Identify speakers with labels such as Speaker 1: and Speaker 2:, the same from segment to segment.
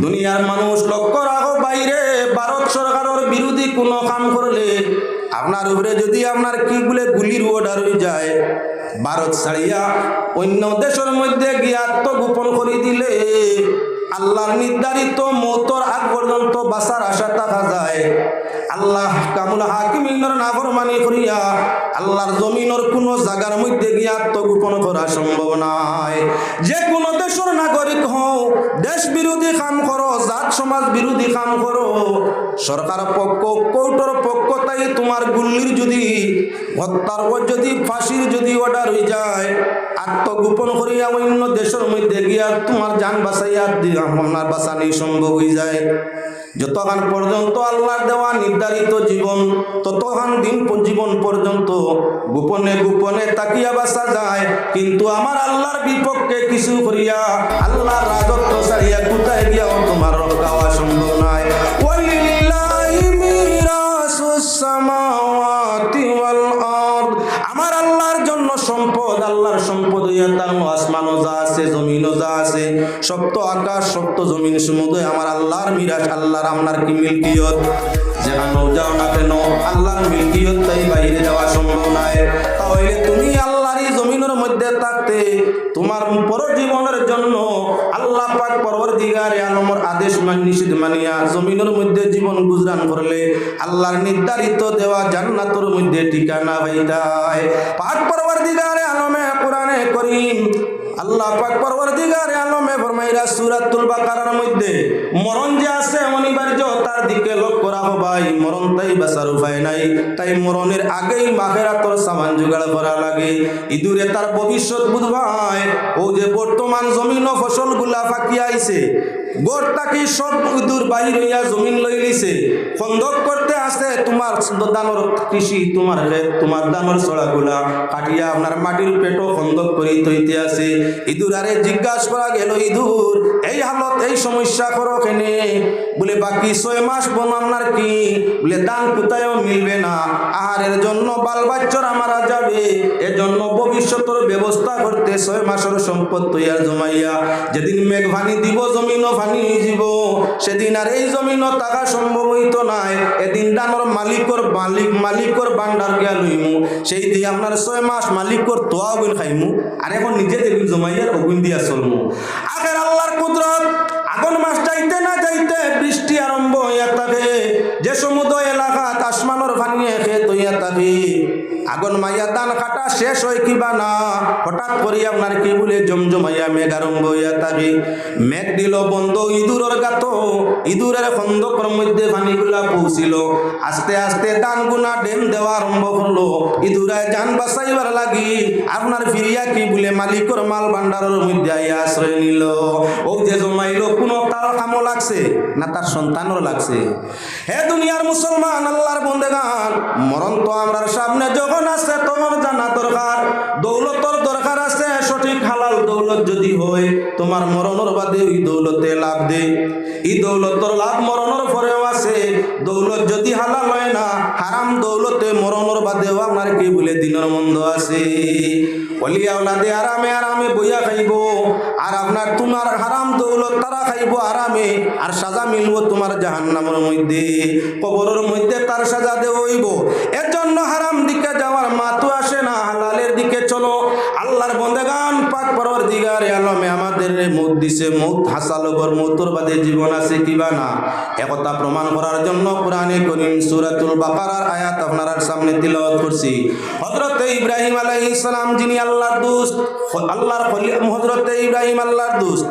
Speaker 1: দুনিয়ার মানুষ লক্ষ্য রাখো বাইরে, ভারত সরকারের বিরোধী কোনো কাম করলে আপনার উপরে যদি আপনার কি বলে গুলির অর্ডার হয়ে যায়, ভারত ছাড়িয়া অন্য দেশের মধ্যে গিয়ে আত্মগোপন করে দিলে আল্লাহর নির্ধারিত মতর আগ পর্যন্ত বাসার আশা থাকা যায়। আল্লাহ কামুল হাকিমিনের নাফরমানি করিয়া আল্লাহর জমিনের কোনো জায়গার মধ্যে গিয়ে আত্মগোপন করা সম্ভব নয় যে কোনো দেশের নাগরিক হও, দেশ বিরোধী কাম করো, জাত সমাজ বিরোধী কাম করো সরকার পক্ষ, কোর্টের পক্ষ তাই তোমার গুল্লির যদি হত্যার পর যদি ফাঁসির যদি অর্ডার হয়ে যায়, আত্মগোপন করিয়া অন্য দেশের মধ্যে গিয়া তোমার যান বাঁচাইয়া দি- আপনার বাঁচানি সম্ভব হয়ে যায়। যতক্ষণ পর্যন্ত আল্লাহর দেওয়া নির্ধারিত জীবন, ততক্ষণ দিন জীবন পর্যন্ত গোপনে গোপনে তাকিয়া বাসা যায়। কিন্তু আমার আল্লাহর বিপক্ষে কিছু করিয়া, আল্লাহর রাজত্ব ছাড়িয়া কোথায় গিয়াও তোমার রক্ষাওয়া আমার আল্লাহর জন্য সম্পদ, আল্লাহর সম্পদ হইয়া তার আসমানও যা আছে, জমিনও যা আছে, সপ্ত আকাশ, সপ্ত জমিন, সমুদয় আমার আল্লাহর মিরাজ, আল্লাহর আপনার কি মিল্কিয়ত? যেখানেও যাও না কেন আল্লাহর মিল্কিয়ত তাই বাইরে যাওয়া সম্ভব নয়। তাহলে তুমি আল্লাহরই জমিনের মধ্যে থাকতে, তোমার পর জীবনের জন্য আল্লাহ পাক পরবর দিগারে আলমর আদেশ মান, নিষেধ মানিয়া জমিনের মধ্যে জীবন গুজরান করলে আল্লাহর নির্ধারিত দেওয়া জান্নাতের মধ্যে ঠিকানা পাইতায়। পাক পরবর দিগারে আলমে কোরআনে করিম আল্লাহ পাক পরবর্তীকারে আলমে ফরমাইরা সূরাতুল বাকারার মধ্যে, মরণ যে আছে অনিবার্য তার দিকে লক্ষ্য রাখো ভাই। মরণ তাই বাঁচার উপায় নাই। তাই মরণের আগেই মাখেরাতর সামান জোগাড় করা লাগে। ইঁদুরে তার ভবিষ্যৎ বুঝবায় ও যে বর্তমান জমিন ও ফসলগুলা ফাঁকি আইছে গোড়টা কি সব ইঁদুর বাহির হইয়া জমিন লই লিছে খন্দক করতে আসে, তোমার দানর কৃষি, তোমার তোমার দানর ছড়াগুলা কাটিয়া আপনার মাটির পেটো খন্দক করি তৈতে আছে ইঁদুর আরে জিজ্ঞাসা করা গেল, ইঁদুর, এই হালত, এই সমস্যা করো কেনে? বলে, বাকি ছয় মাস বোন আপনার কি? বলে, দান কোথায়ও মিলবে না। আহারের জন্য বাল বাচ্চারা মারা যাবে। এজন্য ভবিষ্যতের ব্যবস্থা করতে ছয় মাসের সম্পদ তৈয়ার জমাইয়া, যেদিন মেঘ ভানি দিব, জমিনও ভানি যাব সেদিন আর এই জমিন থাকা সম্ভব হইত নাই। এদিন ডানোর মালিকর মালিক মালিকর বান্ডার গিয়া লইমু। সেই দিয়ে আপনার ছয় মাস মালিকর তোয়া অগুন খাইমু। আর এখন নিজে দেখুন জমাইয়ার অগুন দিয়া চলমু। আগের আল্লাহর আগুন মাইয়া দান কাটা শেষ হয় কিবা না? হঠাৎ করে আপনার কি বলে জমজমাইয়া মেঘ আরম্ভ হইয়া থাকে মেঘ দিল বন্ধ ইঁদুরের গাত। ইঁদুরের খন্দকর মধ্যে পানিগুলা পৌঁছিল। আস্তে আস্তে দান গুনা ডেম দেওয়া আরম্ভ করল। ইঁদুরায় যান বাঁচাইবার লাগি। আপনার ফিরিয়া কি বলে মালিকর মাল ভান্ডারের মধ্যে আইয়া আশ্রয় নিল। ও যে জমাইলো, কোনো তার কামও লাগছে, না তার সন্তানও লাগছে। হে দুনিয়ার মুসলমান, আল্লাহর বন্দেগান, মরণ তো আমরার সামনে যখন আছে, তোমার জানা দরকার। দৌলতর দরকার আছে, সঠিক হালাল দৌলত যদি হয়, তোমার মরণের বাদে ওই দৌলতে লাভ দে। এই দৌলতর লাভ মরণের পরেও আছে, দৌলত যদি হালাল হয় না, হারাম দৌলতে মরণের বাদেও আপনার কি বলে দিনের মন্দ আছে? অলিয়া ওলাদে আরামে আরামে বইয়া খাইব, আর আপনার তোমার হারাম দৌলত তারা খাইব আরামে, আর সাজা মিলব তোমার জাহান্নামের মধ্যে। কবরের মধ্যে তার সাজা দেব এর জন্য হারাম দিকে যাওয়ার মাতো আসে না হালালের দিকে চলো আল্লাহর বন্দেগান পাক দিগারে আলমে আমাদের মুখ দিছে, মুখ হাসালগর মৌতর বাদে জীবন আছে কিবা না? একথা প্রমাণ করার জন্য কোরআনে করিম সূরাতুল বাকারার আয়াত আপনার সামনে তিলাওয়াত করছি। হযরত ইব্রাহিম আলাইহিস সালাম, যিনি আল্লাহর দোস্ত, আল্লাহর হযরত ইব্রাহিম আল্লাহর দোস্ত,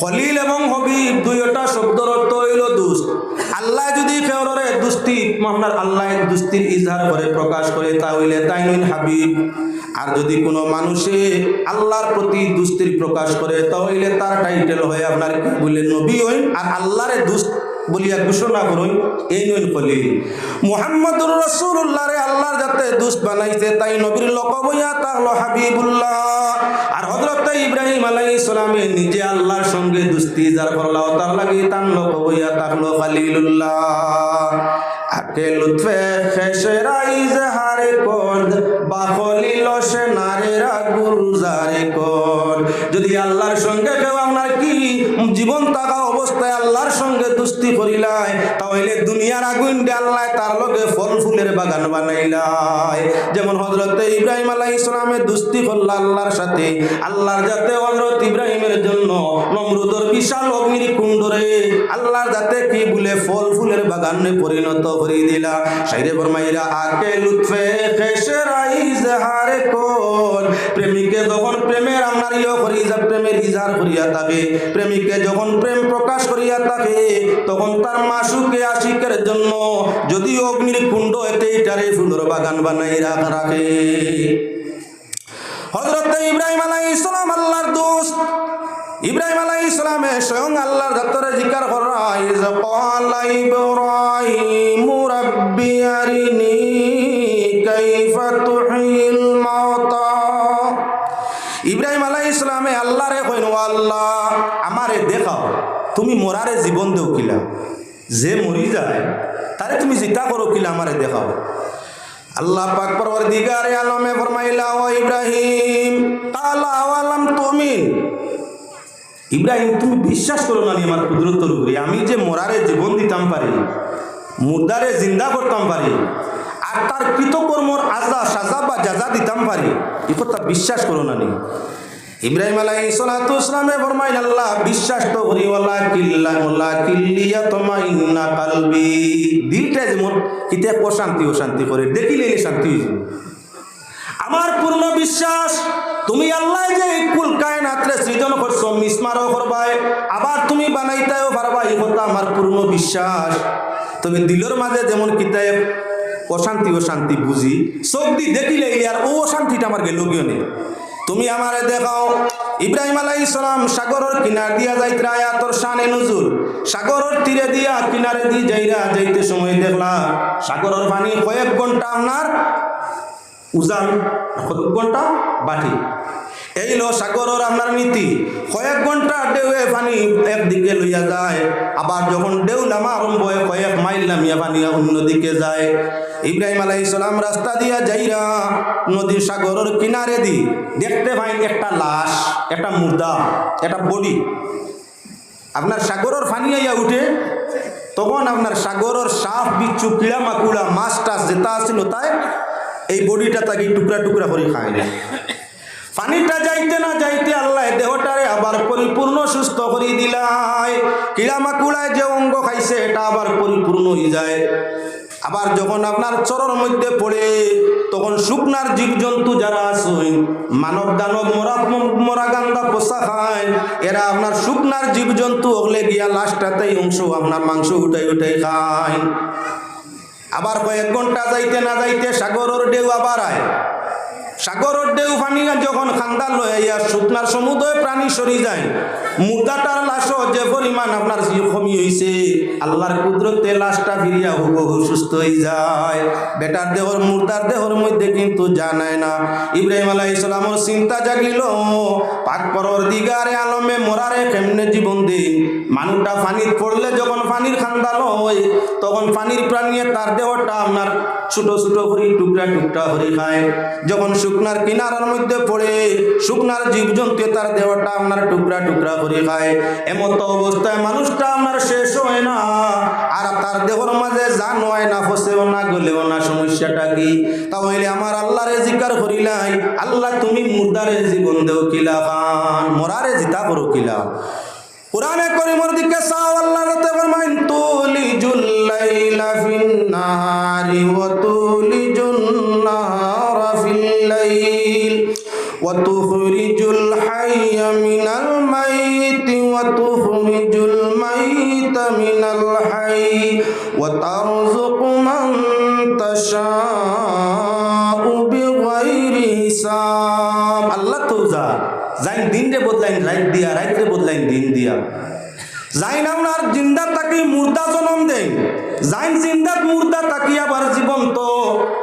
Speaker 1: খলিল এবং হবিব দুইটা শব্দর অর্থ হইল দুষ্ট আল্লাহ যদি কেউরে দুস্তি, আপনার আল্লাহ দুস্তির ইজহার করে প্রকাশ করে তা হইলে তাই হাবিব আর যদি কোনো মানুষে আল্লাহর প্রতি দুস্তির প্রকাশ করে, তাহলে তার টাইটেল হয় আপনার কি বলে নবী হইন। আর আল্লাহরে দুস্ত বলিয়া ঘোষণা করুন, এই নইন খলিল মুহাম্মদুর রসুল্লাহরে আল্লাহর যাতে দুস্ত বানাইছে, তাই নবীর লোক বইয়া তাহলো হাবিবুল্লাহ। আর হজরত ইব্রাহিম আলাই ইসলামে নিজে আল্লাহর সঙ্গে দুস্তি যার করলা তার লাগি তান লোক বইয়া তাকলো খালিলুল্লাহ। আকে লুৎফে খেসেরাই জাহারে কদ বাখলিল সে নারেরা গুরুজারে কর। যদি আল্লাহর সঙ্গে কেউ আপনার কি জীবন থাকা অবস্থায় আল্লাহর সঙ্গে দুস্তি করিলায় দুনিয়ার আগুন আল্লাহ তার লগে ফল ফুলের বাগান বানাইলাই। যেমন হজরত ইব্রাহিম আলাহ ইসলামের দুস্তি করল আল্লাহর সাথে। আল্লাহর যাতে হজরত ইব্রাহিমের জন্য নমরুদর বিশাল অগ্নির কুণ্ডরে আল্লাহর যাতে কি বলে ফল ফুলের বাগানে পরিণত করে দিলা। সাইরে বরমাইরা আকে লুৎফে খেসরাই জাহারে কোন প্রেমিকে যখন প্রেমের আপনার ইয়ে করি যা প্রেমের ইজার করিয়া থাকে, প্রেমিকে যখন প্রেম প্রকাশ করিয়া থাকে, তখন তার মাসুকে আশিকের জন্য যদি অগ্নির কুণ্ড এতে ইটারে ফুলের বাগান বানাই রাখ হজরত ইব্রাহিম আলাই ইসলাম আল্লাহর দোষ ইব্রাহিম আলাই ইসলামে স্বয়ং আল্লাহর দপ্তরে জিকার করাই যে ক্বালা ইব্রাহিম কাইফা ইসলামে আল্লাহরে কইন ও আল্লাহ আমারে দেখাও, তুমি মরারে জীবন দেও কিলা। যে মরি যায়, তারে তুমি জিতা করো কিলা, আমারে দেখাও। আল্লাহ পাক পরওয়ারদিগারে আলমে ফরমাইলা, ও ইব্রাহিম কালা আলাম তুমিন ইব্রাহিম, তুমি বিশ্বাস করো না আমার কুদরতর উপরে আমি যে মরারে জীবন দিতাম পারি, মুর্দারে জিন্দা করতাম পারি, আর তার কৃতকর্মর আজা সাজা বা যাজা দিতাম পারি, এ কথা বিশ্বাস করো নি? ইব্রাহিম আলাই সালাতু আল্লাহ, বিশ্বাস তো কিল্লা কিল্লিয়া তোমা যেমন অশান্তি দেখিলে শান্তি আমার পূর্ণ বিশ্বাস, তুমি আল্লাহ যে কুল কায়নাত্রে সৃজন করছ, মিসমারও করবাই, আবার তুমি বানাইতেও পারবা, এই কথা আমার পূর্ণ বিশ্বাস। তবে দিলের মাঝে যেমন কিতাব, অশান্তি অশান্তি বুঝি চোখ দি দেখিলে আর ও অশান্তিটা আমার গেল নেই তুমি আমারে দেখাও। ইব্রাহিম আলাই ইসলাম সাগরের কিনার দিয়া যাইতরা আয়াতর শানে নজুর। সাগরের তীরে দিয়া কিনারে দিয়ে যাইরা যাইতে সময় দেখলা সাগরের পানি কয়েক ঘণ্টা আপনার উজান কত ঘণ্টা বাটি। এই লো সাগরের আপনার নীতি। কয়েক ঘণ্টা ঢেউয়ে পানি একদিকে লইয়া যায়, আবার যখন ঢেউ নামা আরম্ভ হয়, কয়েক মাইল নামিয়া পানি অন্যদিকে যায়। ইব্রাহিম আলাই সালাম রাস্তা দিয়া যাইরা নদীর সাগরের কিনারে দি, দেখতে পাই একটা লাশ, একটা মুর্দা, একটা বডি আপনার সাগরের পানি আইয়া উঠে, তখন আপনার সাগরের সাপ, বিচ্ছু, কিড়া মাকুড়া, মাছ টাছ যেটা আসছিল তাই এই বডিটা তাকে টুকরা টুকরা করে খায় না পানিটা যাইতে না যাইতে আল্লাহ দেহটারে আবার পরিপূর্ণ সুস্থ করে দিলাই কিড়া মাকুড়ায় যে অঙ্গ খাইছে, এটা আবার পরিপূর্ণ হয়ে যায়। আবার যখন আপনার চরর মধ্যে পড়ে, তখন শুকনার জীবজন্তু যারা আছে মানব দানব মরা মরা গান্দা পোষা খায় এরা আপনার শুকনার জীবজন্তু হলে গিয়া লাস্টটাতেই অংশ, আপনার মাংস উঠাই উঠাই খায়। আবার কয়েক ঘণ্টা যাইতে না যাইতে সাগরের ঢেউ আবার আয়। সাগরের ঢেউ পানি যখন খান্দা লইয়া শুকনার সমুদয় প্রাণী সরি যায় মুর্দাটার লাশও যে পরিমাণ আপনার কমি হয়েছে আল্লাহর কুদরতে লাশটা ফিরিয়া হুবহু সুস্থ হয়ে যায়। বেটার দেহর মুর্দার দেহর মধ্যে কিন্তু জানায় না। ইব্রাহিম আলাহ ইসলামর চিন্তা জাগিল পাক পরর দিগারে আলমে মরারে কেমনে জীবন দিন মানুষটা পানির পড়লে যখন পানির খান্দা লয় তখন পানির প্রাণীয়ে তার দেহটা আপনার ছোট ছোট করে টুকরা টুকরা করে খায়। যখন শুকনার কিনারার মধ্যে পড়ে, শুকনার জীবজন্তু তার দেহটা আপনার টুকরা টুকরা করে খায়। এমত অবস্থায় মানুষটা আপনার শেষ হয় না, আর তার দেহর মাঝে জান হয় না, ফসেও না, গলেও না, সমস্যাটা কি? তাহলে আমার আল্লাহরে জিকার করিলাই, আল্লাহ তুমি মুর্দারে জীবন দেও কিলা পান মরারে জিতা করো কিলা। কোরআনে করিমর দিকে চাও আল্লাহ রাতে ফরমাইন, তুলিজুল লাইলা ফিন নাহারি তুলিজুন মাইতি ওয়া তুখরিজুল মাইতা মিনাল হাই ওয়া তারযুকু মান তাশাউ বিগাইরি হিসাব আল্লাহ তো যা যাই দিন রে বদলাইন রাইত দিয়া রাইত রে বদলাইন, দিন দিয়া। যাইন আপনার জিন্দা তাকি মুর্দা জন্ম দেন যাইন জিন্দাত মুর্দা তাকি আবার জীবন্ত।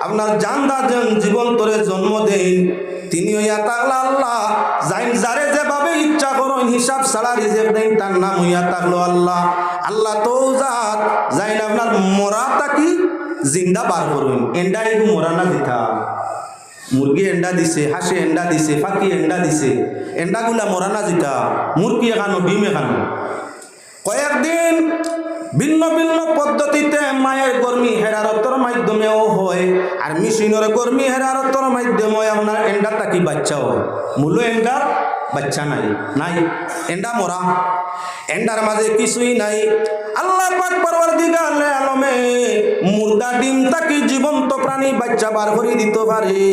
Speaker 1: আপনার জান্দা জীবন্তরে জন্ম দেন তিনি হইয়া তাকলা আল্লাহ। যাইন যারে যেভাবে ইচ্ছা করেন, হিসাব ছাড়া রিজেক দেন, তার নাম হইয়া তাকলো আল্লাহ। আল্লাহ তো জাত। যাইন আপনার মরা তাকি জিন্দা বার করুন এন্ডা এগু মরা না দিতা। মুরগি এন্ডা দিছে, হাঁসে এন্ডা দিছে ফাঁকি এন্ডা দিছে। এন্ডাগুলা মরা না যেটা মুরগি এখানো, ডিম এখানো। কয়েকদিন ভিন্ন ভিন্ন পদ্ধতিতে মায়ের কর্মী হেরারতর মাধ্যমেও হয়, আর মেশিনের কর্মী হেরারতর মাধ্যমে আপনার এন্ডা তাকি বাচ্চা হয় মূল এন্ডা বাচ্চা নাই নাই, এন্ডা মরা। এন্ডার মাঝে কিছুই নাই। আল্লাহ পাক পরবর্তীকার আলমে মুর্দা ডিম তাকি জীবন্ত প্রাণী বাচ্চা বার করে দিতে পারে।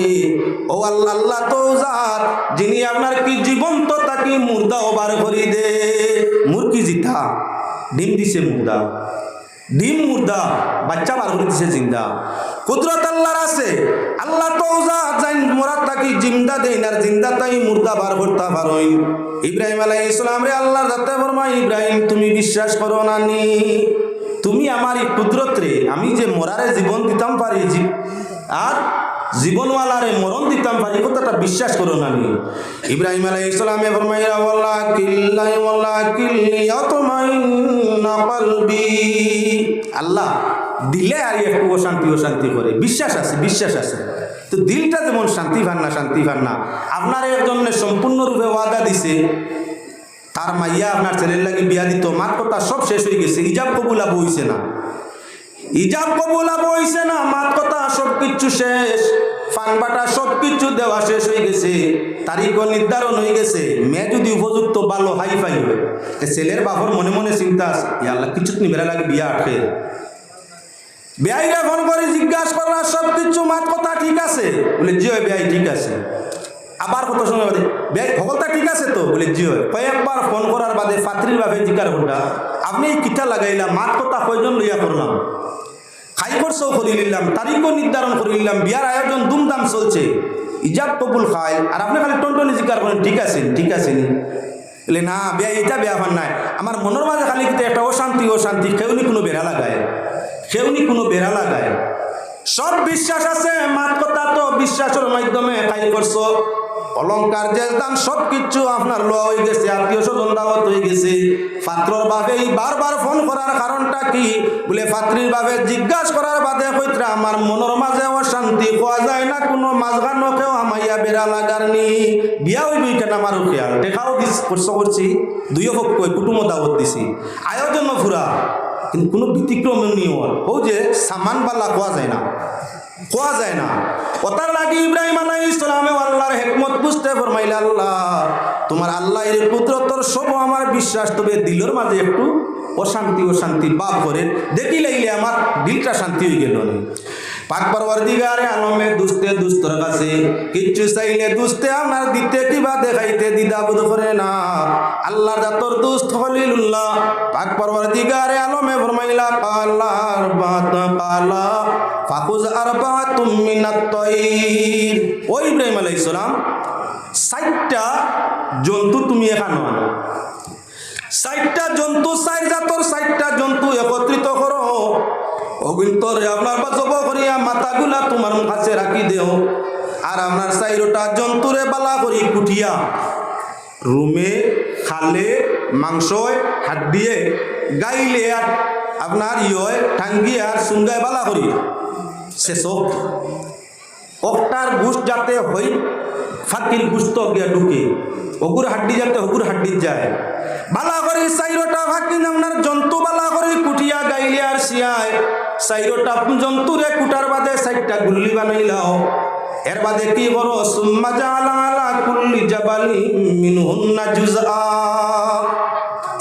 Speaker 1: ও আল্লাহ আল্লাহ তো জাত, যিনি আপনার কি জীবন্ত তাকি মুর্দাও বার করে দে। মুরকি জিতা। ডিম দিছে মুর্দা। ডিম মুর্দা, বাচ্চা বার করে দিছে জিন্দা। কুদরত আল্লাহর আছে। আল্লাহ তো আর জিন্দা তাই মুর্দা বার তুমি বিশ্বাস না নি? তুমি আমার এই রে। আমি যে মরারে জীবন দিতাম পারি আর জীবনওয়ালারে মরণ দিতাম পারি কথাটা বিশ্বাস করো না নি। ইব্রাহিম আলাই ইসলামে আল্লাহ দিলে আর একটু অশান্তি অশান্তি করে। বিশ্বাস আছে বিশ্বাস আছে। তো দিলটা যেমন শান্তি পান না, শান্তি পান না, আপনার একজন সম্পূর্ণরূপে ওয়াদা দিছে, তার মাইয়া আপনার ছেলের লাগে বিয়া দিত মার কথা সব শেষ হয়ে গেছে ইজাব কবুলা বইছে না। ইজাব কবুলা বইছে না, মাত কথা সব কিচ্ছু শেষ। ফানবাটা সব কিছু দেওয়া শেষ হয়ে গেছে। তারিখও নির্ধারণ হয়ে গেছে। মেয়ে যদি উপযুক্ত, ভালো হাই ফাই হয় ছেলের বাপর মনে মনে চিন্তা আছে, "ই আল্লাহ কিছু নিবেলা লাগে বিয়া আটকে বেআইরা ফোন করে জিজ্ঞাসা করলা সব কিছু মাত কথা ঠিক আছে? বলে, জি হয় বেআই ঠিক আছে। আবার কত সময় বাদে বেআই ভগলতা ঠিক আছে তো? বলে, জি হয়। কয়েকবার ফোন করার বাদে পাত্রীর ভাবে জিজ্ঞার ঘণ্টা, আপনি এই কিতা লাগাইলাম মাত কথা কয়জন লইয়া করলাম? খাই করছেও করে নিলাম তারিখও নির্ধারণ করে নিলাম বিয়ার আয়োজন দুমদাম চলছে। ইজাব কবুল খায়। আর আপনি খালি টনটনি জিজ্ঞার করেন, ঠিক আছে ঠিক আছে বলে, না, বেয়া এটা বেয়া হন নাই। আমার মনের মাঝে খালি কিন্তু একটা অশান্তি অশান্তি কেউনি কোনো বেড়া লাগায় কেউনি কোনো বেড়া লাগায়। সব বিশ্বাস আছে, মাত কথা তো বিশ্বাসের মাধ্যমে খাই করছ অলংকার যে দাম সব কিছু আপনার লওয়া হয়ে গেছে, আত্মীয় স্বজন দাওয়াত হয়ে গেছে। পাত্রর এই বারবার ফোন করার কারণটা কি? বলে, পাত্রীর বাবে জিজ্ঞাসা করার বাদে কইত্রা, আমার মনের মাঝে অশান্তি পাওয়া যায় না, কোনো মাঝগানো কেউ আমাইয়া বেড়া লাগার নি বিয়া হইবি কেন আমার খেয়াল দেখাও দিস করছ। করছি দুইও পক্ষ কুটুম দাওয়াত দিছি। আয়োজন ফুরা, কিন্তু কোনো ব্যতিক্রম নিয়ম ও যে সামান বাল্লা কোয়া যায় না। কোয়া যায় না। ওতার লাগি ইব্রাহিম আলাই ইসলামে আল্লাহর হেকমত বুঝতে ফরমাইলে আল্লাহ তোমার আল্লাহ এর কুদরতর সব আমার বিশ্বাস, তবে দিলের মাঝে একটু অশান্তি অশান্তি বাপ করে দেখি লাইলে আমার দিলটা শান্তি হয়ে গেল না। আলমে চাইলে দিতে দেখাইতে করে না। আল্লাহ হলিলুল্লাহ পাক আলমে ফাকুজ আরবা তুমিনাত তয়ির। ও ইব্রাহিম আলাইহিস সালাম ষাটটা জন্তু তুমি এখানে আনো। জন্তু ষাট জাতর ষাটটা জন্তু একত্রিত করো। অগুন্তর আপনার বা জব করিয়া মাথাগুলা তোমার কাছে রাখি দেও। আর আপনার চাইরোটা জন্তুরে বালা করি কুটিয়া। রুমে খালে মাংস হাত দিয়ে গাইলে আর আপনার ইয় ঠাঙ্গি আর সুঙ্গায় বালা করি। শেষ অক্টার গুস যাতে হই, ফাঁকির গুস্ত গিয়া ঢুকে। অগুর হাড্ডি যাতে অগুর হাড্ডি যায়। বালা করে সাইরোটা ফাঁকি আপনার জন্তু বালা করে কুটিয়া গাইলে আর শিয়ায়। সাইরোটা জন্তুরে কুটার বাদে সাইডটা গুল্লি বানাইলাও এর বাদে কি করো সুম্মা জালা আলা কুল্লি জাবালি মিনহুন্না জুজআ।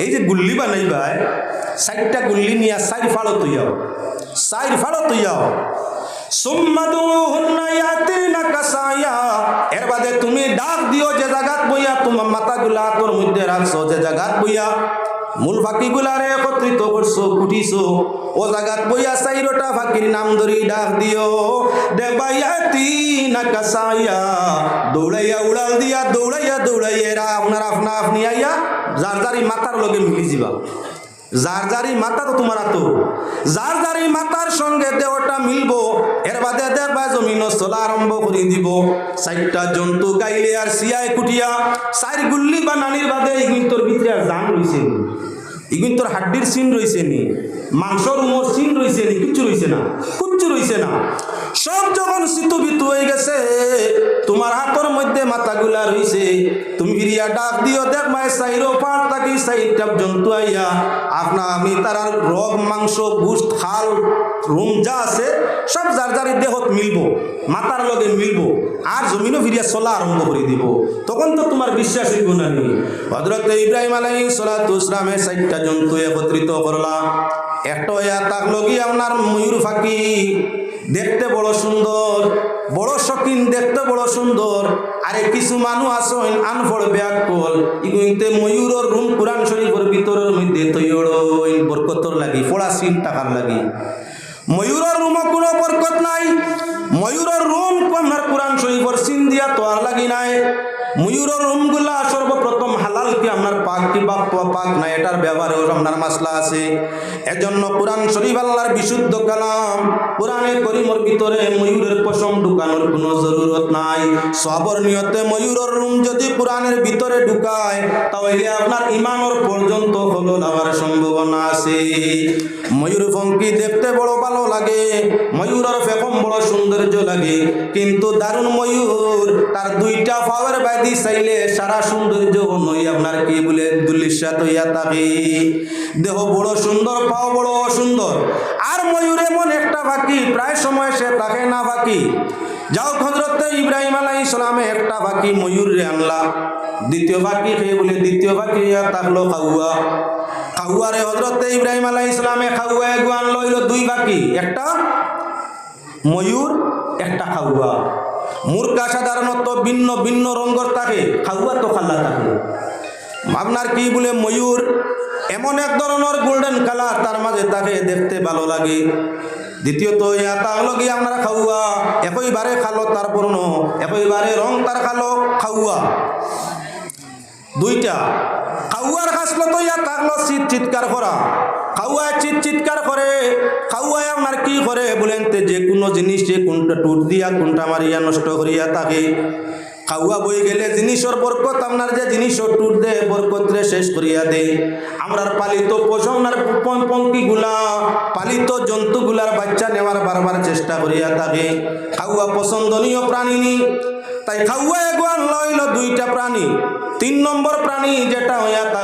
Speaker 1: এই যে গুল্লি বানাইবাই সাইডটা গুল্লি নিয়া সাইড ফাড়ো তুইয়াও সাইড ফাড়ো এর বাদে তুমি ডাক দিও যে জাগাত বইয়া, তোমার মাথাগুলা মধ্যে রাখছো যে জাগাত বইয়া। মূল ফাঁকিগুলারে একত্রিত করছ, কুটিছো। ও জাগাত বইয়া চাইরোটা ফাঁকির নাম ধরি ডাক দিও। দেবাইয়াতি না কাসাইয়া। দৌড়াইয়া উড়াল দিয়া দৌড়াইয়া দৌড়াইয়া এরা আপনার আপনা আপনি আইয়া যার যারি মাথার লগে মিলি যাবা যার যারই মাথা তো তোমার তো যার যারই মাথার সঙ্গে দেহটা মিলবো, এর বাদে দেখবা জমিন চলা আরম্ভ করে দিব। চারটা জন্তু গাইলে আর সিয়ায় কুটিয়া, চার গুল্লি বা নানির বাদে এগুলি তোর ভিতরে আর জান রয়েছে এগুলি তোর হাড্ডির সিন রয়েছে নি। মাংসর উমর সিন রয়েছে নি, কিচ্ছু রয়েছে না, কিচ্ছু রয়েছে না। সব যখন সিতু বিতু হয়ে গেছে, তোমার হাতের মধ্যে মাথাগুলা রইছে। তুমি ফিরিয়া ডাক দিও, দেখ মাই সাইরো পার থাকি সাইরটা জন্তু আইয়া। আপনা আমি তার রগ মাংস বুস্ট খাল, রুম যা আছে, সব যার যার দেহত মিলবো, মাতার লগে মিলবো, আর জমিনও ফিরিয়া চলা আরম্ভ করে দিব। তখন তো তোমার বিশ্বাস হইব না নি হজরত ইব্রাহিম আলাই সালাতুসলামে চারটা জন্তু একত্রিত করলা। একটা তাক লগি আপনার ময়ূর ফাঁকি। দেখতে বড় সুন্দর, বড় শকিন দেখতে বড় সুন্দর। আরে কিছু মানুষ আসেন আনফড় ব্যাগ কল ইগুইতে ময়ূরের রুম, কোরআন শরীফের ভিতরের মধ্যে তৈর বরকতর লাগি, পড়া সিন টাকার লাগি। ময়ূরের রুমও কোনো বরকত নাই। ময়ূরের রুম আমার কোরআন শরীফের সিন দিয়া তো আর লাগি নাই। ময়ূরের রুমগুলা সর্বপ্রথম হালাল কি আপনার পাক কি বা পাক না এটার ব্যবহারেও আপনার মাসলা আছে। এজন্য কোরআন শরীফ আল্লাহর বিশুদ্ধ কালাম, কোরআনে করিমর ভিতরে ময়ূরের পশম ঢুকানোর কোনো জরুরত নাই। সবর নিয়তে ময়ূরের রুম যদি কোরআনের ভিতরে ঢুকায়, তাহলে আপনার ইমানর পর্যন্ত হলো লাগার সম্ভাবনা আছে। ময়ূর ফঙ্কি দেখতে বড় ভালো লাগে, ময়ূরের ফেকম বড় সৌন্দর্য লাগে, কিন্তু দারুণ ময়ূর, তার দুইটা পাওয়ার বাইদি চাইলে সারা সৌন্দর্য আপনার কি বলে? দুলিশাত হইয়া থাকে দেহ বড় সুন্দর, পাও বড় অসুন্দর। আর ময়ূর এমন একটা বাকি, প্রায় সময় সে থাকে না বাকি। যাও হজরত ইব্রাহিম আলাই ইসলামে একটা বাকি ময়ূর রে আনলা। দ্বিতীয় বাকি খেয়ে বলে? দ্বিতীয় বাকি, ইয়া থাকল খাউয়া খাউয়ারে হজরত ইব্রাহিম আলাই ইসলামে খাউয়া এগুয়ান লইল দুই বাকি। একটা ময়ূর, একটা খাউয়া মুরগা সাধারণত ভিন্ন ভিন্ন রঙের থাকে। খাউয়া তো খাল্লা থাকে। আপনার কি বলে ময়ূর? এমন এক ধরনের গোল্ডেন কালার তার মাঝে তাকে দেখতে ভালো লাগে। দ্বিতীয়ত, ইয়া তাহলে কি আপনারা খাওয়া? একইবারে খালো তার বর্ণ একইবারে রং তার খালো, খাওয়া। দুইটা, খাওয়ার খাসলো তো ইয়া থাকল চিৎ চিৎকার করা। খাওয়ায় চিৎ চিৎকার করে, খাওয়ায় আপনার কি করে? বলেন যে কোনো জিনিস যে কোনটা টুট দিয়া, কোনটা মারিয়া নষ্ট করিয়া থাকে খাওয়া বই গেলে জিনিসর বরকত, আপনার যে জিনিস টুট দে বরকত রে শেষ করিয়া দে আমরার পালিত পোষণার পঙ্কি গুলা পালিত জন্তুগুলার বাচ্চা নেওয়ার বারবার চেষ্টা করিয়া থাকে। খাওয়া পছন্দনীয় প্রাণী তাই খাওয়া এগুয়ান লইল দুইটা প্রাণী। তিন নম্বর প্রাণী যেটা হইয়া তা